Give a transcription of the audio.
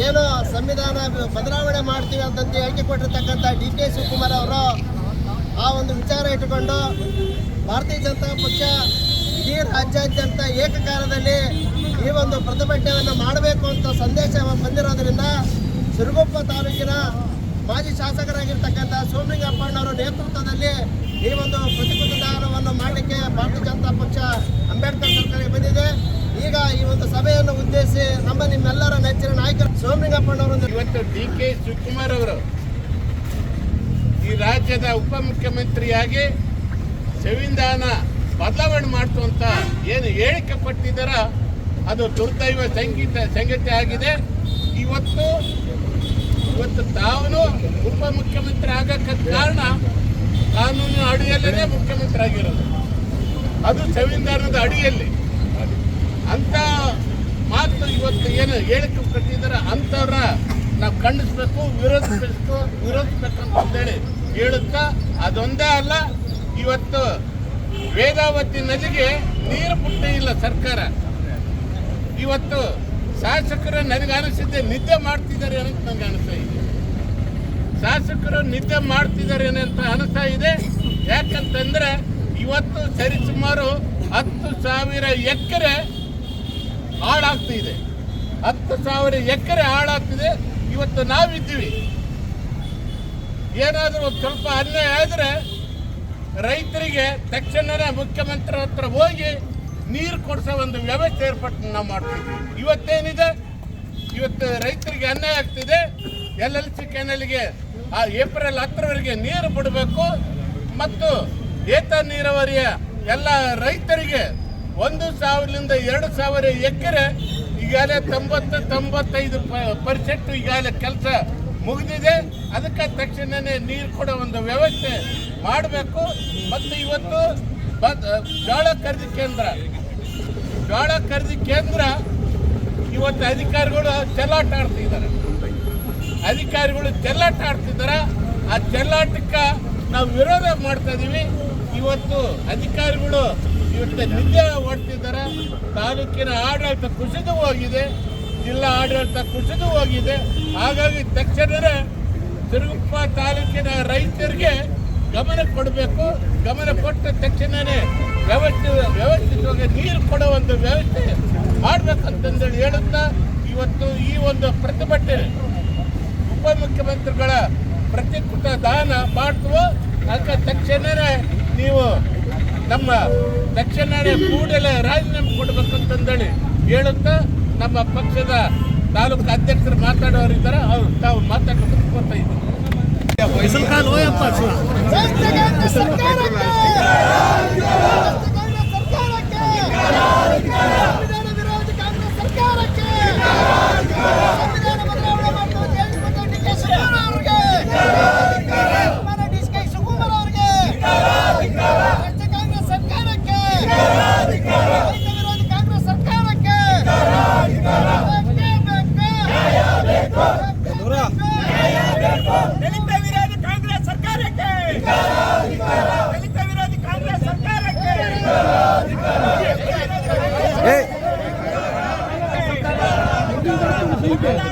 ಏನು ಸಂವಿಧಾನ ಬದಲಾವಣೆ ಮಾಡ್ತೀವಿ ಅಂತಂದು ಹೇಳಿಕೆ ಕೊಟ್ಟಿರ್ತಕ್ಕಂಥ ಡಿ ಕೆ ಶಿವಕುಮಾರ್ ಅವರು ಆ ಒಂದು ವಿಚಾರ ಇಟ್ಟುಕೊಂಡು ಭಾರತೀಯ ಜನತಾ ಪಕ್ಷ ಇಡೀ ರಾಜ್ಯಾದ್ಯಂತ ಏಕಕಾಲದಲ್ಲಿ ಈ ಒಂದು ಪ್ರತಿಭಟನೆಯನ್ನು ಮಾಡಬೇಕು ಅಂತ ಸಂದೇಶ ಬಂದಿರೋದ್ರಿಂದ ಸಿರುಗುಪ್ಪ ತಾಲೂಕಿನ ಮಾಜಿ ಶಾಸಕರಾಗಿರ್ತಕ್ಕಂಥ ಸೋಮಲಿಂಗಪ್ಪಣ್ಣವರ ನೇತೃತ್ವದಲ್ಲಿ ಈ ಒಂದು ಪ್ರತಿಭಟನಾವನ್ನು ಮಾಡಲಿಕ್ಕೆ ಭಾರತೀಯ ಜನತಾ ಪಕ್ಷ ಅಂಬೇಡ್ಕರ್ ಈ ಒಂದು ಸಭೆಯನ್ನು ಉದ್ದೇಶಿಸಿ ನಮ್ಮ ನಿಮ್ಮೆಲ್ಲರ ನೆಚ್ಚಿನ ನಾಯಕ ಸೋಮಲಿಂಗಪ್ಪನವರು ಇವತ್ತು ಡಿ ಕೆ ಶಿವಕುಮಾರ್ ಅವರು ಈ ರಾಜ್ಯದ ಉಪಮುಖ್ಯಮಂತ್ರಿಯಾಗಿ ಸಂವಿಧಾನ ಬದಲಾವಣೆ ಮಾಡ್ತು ಅಂತ ಏನು ಹೇಳಿಕೆ ಕೊಟ್ಟಿದ್ದಾರ ಅದು ದುರ್ದೈವ ಸಂಗೀತ, ಸಂಗತಿ ಆಗಿದೆ. ಇವತ್ತು ಇವತ್ತು ತಾವು ಉಪಮುಖ್ಯಮಂತ್ರಿ ಆಗಕ್ಕೆ ಕಾರಣ ಕಾನೂನು ಅಡಿಯಲ್ಲೇ ಮುಖ್ಯಮಂತ್ರಿ ಆಗಿರೋದು. ಅದು ಸಂವಿಧಾನದ ಅಡಿಯಲ್ಲಿ. ಅಂತ ಮಾತು ಇವತ್ತು ಏನು ಹೇಳಿಕೆ ಕಟ್ಟಿದ್ದಾರೆ ಅಂಥವ್ರ ನಾವು ಖಂಡಿಸ್ಬೇಕು, ವಿರೋಧಿಸಬೇಕು, ವಿರೋಧಿಸ್ಬೇಕಂತ ಅಂತೇಳಿ ಹೇಳುತ್ತಾ, ಅದೊಂದೇ ಅಲ್ಲ, ಇವತ್ತು ವೇದಾವತಿ ನದಿಗೆ ನೀರು ಪುಟ್ಟ ಇಲ್ಲ ಸರ್ಕಾರ. ಇವತ್ತು ಶಾಸಕರು ನನಗೆ ಅನಿಸಿದ್ದೆ ನಿದ್ದೆ ಮಾಡ್ತಿದ್ದಾರೆ ಅಂತ ನನಗೆ ಅನಿಸ್ತಾ ಇದೆ. ಶಾಸಕರು ನಿದ್ದೆ ಮಾಡ್ತಿದ್ದಾರೆ ಅಂತ ಅನಿಸ್ತಾ ಇದೆ. ಯಾಕಂತಂದ್ರೆ ಇವತ್ತು ಸರಿಸುಮಾರು ಹತ್ತು ಸಾವಿರ ಎಕರೆ ಹಾಳಾಗ್ತಿದೆ. ಹತ್ತು ಸಾವಿರ ಎಕರೆ ಹಾಳಾಗ್ತಿದೆ. ಇವತ್ತು ನಾವಿದ್ದೀವಿ. ಏನಾದರೂ ಒಂದು ಸ್ವಲ್ಪ ಅನ್ಯಾಯ ಆದರೆ ರೈತರಿಗೆ ತಕ್ಷಣನೇ ಮುಖ್ಯಮಂತ್ರಿ ಹತ್ರ ಹೋಗಿ ನೀರು ಕೊಡಿಸೋ ಒಂದು ವ್ಯವಸ್ಥೆ ಏರ್ಪಟ್ಟು ನಾವು ಮಾಡ್ತೀವಿ ಇವತ್ತೇನಿದೆ? ಇವತ್ತು ರೈತರಿಗೆ ಅನ್ಯಾಯ ಆಗ್ತಿದೆ. ಎಲ್ ಎಲ್ ಸಿ ಕೆನಲ್ಗೆ ಆ ಏಪ್ರಿಲ್ ಹತ್ತರವರೆಗೆ ನೀರು ಬಿಡಬೇಕು. ಮತ್ತು ಏತ ನೀರಾವರಿಯ ಎಲ್ಲ ರೈತರಿಗೆ ಒಂದು ಸಾವಿರದಿಂದ ಎರಡು ಸಾವಿರ ಎಕರೆ, ಈಗಾಗಲೇ ತೊಂಬತ್ತು, ತೊಂಬತ್ತೈದು ಪರ್ಸೆಂಟ್ ಈಗಾಗಲೇ ಕೆಲಸ ಮುಗಿದಿದೆ. ಅದಕ್ಕೆ ತಕ್ಷಣನೇ ನೀರು ಕೊಡೋ ಒಂದು ವ್ಯವಸ್ಥೆ ಮಾಡಬೇಕು. ಮತ್ತು ಇವತ್ತು ಜೋಳ ಖರೀದಿ ಕೇಂದ್ರ. ಜೋಳ ಖರೀದಿ ಕೇಂದ್ರ ಇವತ್ತು ಅಧಿಕಾರಿಗಳು ಚೆಲ್ಲಾಟ ಆಡ್ತಿದ್ದಾರೆ. ಅಧಿಕಾರಿಗಳು ಚೆಲ್ಲಾಟ ಆಡ್ತಿದ್ದಾರೆ. ಆ ಚೆಲ್ಲಾಟಕ್ಕೆ ನಾವು ವಿರೋಧ ಮಾಡ್ತಾ ಇದ್ದೀವಿ ಇವತ್ತು ಅಧಿಕಾರಿಗಳು ಇವತ್ತು ನಿದ್ದೆ ಹೊಡ್ತಿದ್ದಾರೆ ತಾಲೂಕಿನ ಆಡಳಿತ ಕುಸಿದು ಹೋಗಿದೆ. ಜಿಲ್ಲಾ ಆಡಳಿತ ಕುಸಿದು ಹೋಗಿದೆ. ಹಾಗಾಗಿ ತಕ್ಷಣವೇ ಸಿರುಗುಪ್ಪ ತಾಲೂಕಿನ ರೈತರಿಗೆ ಗಮನ ಕೊಡಬೇಕು. ಗಮನ ಕೊಟ್ಟ ತಕ್ಷಣವೇ ವ್ಯವಸ್ಥೆ, ವ್ಯವಸ್ಥಿತವಾಗಿ ನೀರು ಕೊಡೋ ಒಂದು ವ್ಯವಸ್ಥೆ ಮಾಡಬೇಕಂತಂದೇಳಿ ಹೇಳುತ್ತಾ, ಇವತ್ತು ಈ ಒಂದು ಪ್ರತಿಭಟನೆ ಉಪಮುಖ್ಯಮಂತ್ರಿಗಳ ಪ್ರತಿಕೃತ ದಾನ ಮಾಡ್ತೀವೋ, ಅದಕ್ಕೆ ತಕ್ಷಣವೇ ನೀವು ನಮ್ಮ ತಕ್ಷಣವೇ ಕೂಡಲೇ ರಾಜೀನಾಮೆ ಕೊಡ್ಬೇಕಂತಂದೇಳಿ ಹೇಳುತ್ತಾ ನಮ್ಮ ಪಕ್ಷದ ತಾಲೂಕು ಅಧ್ಯಕ್ಷರು ಮಾತಾಡೋರಿದ್ದಾರೆ ಅವ್ರು ತಾವು ಮಾತಾಡಬೇಕು ಬರ್ತಾ ಇದ್ದಾರೆ ಸರ್ಕಾರಕ್ಕೆ! ¡Venga,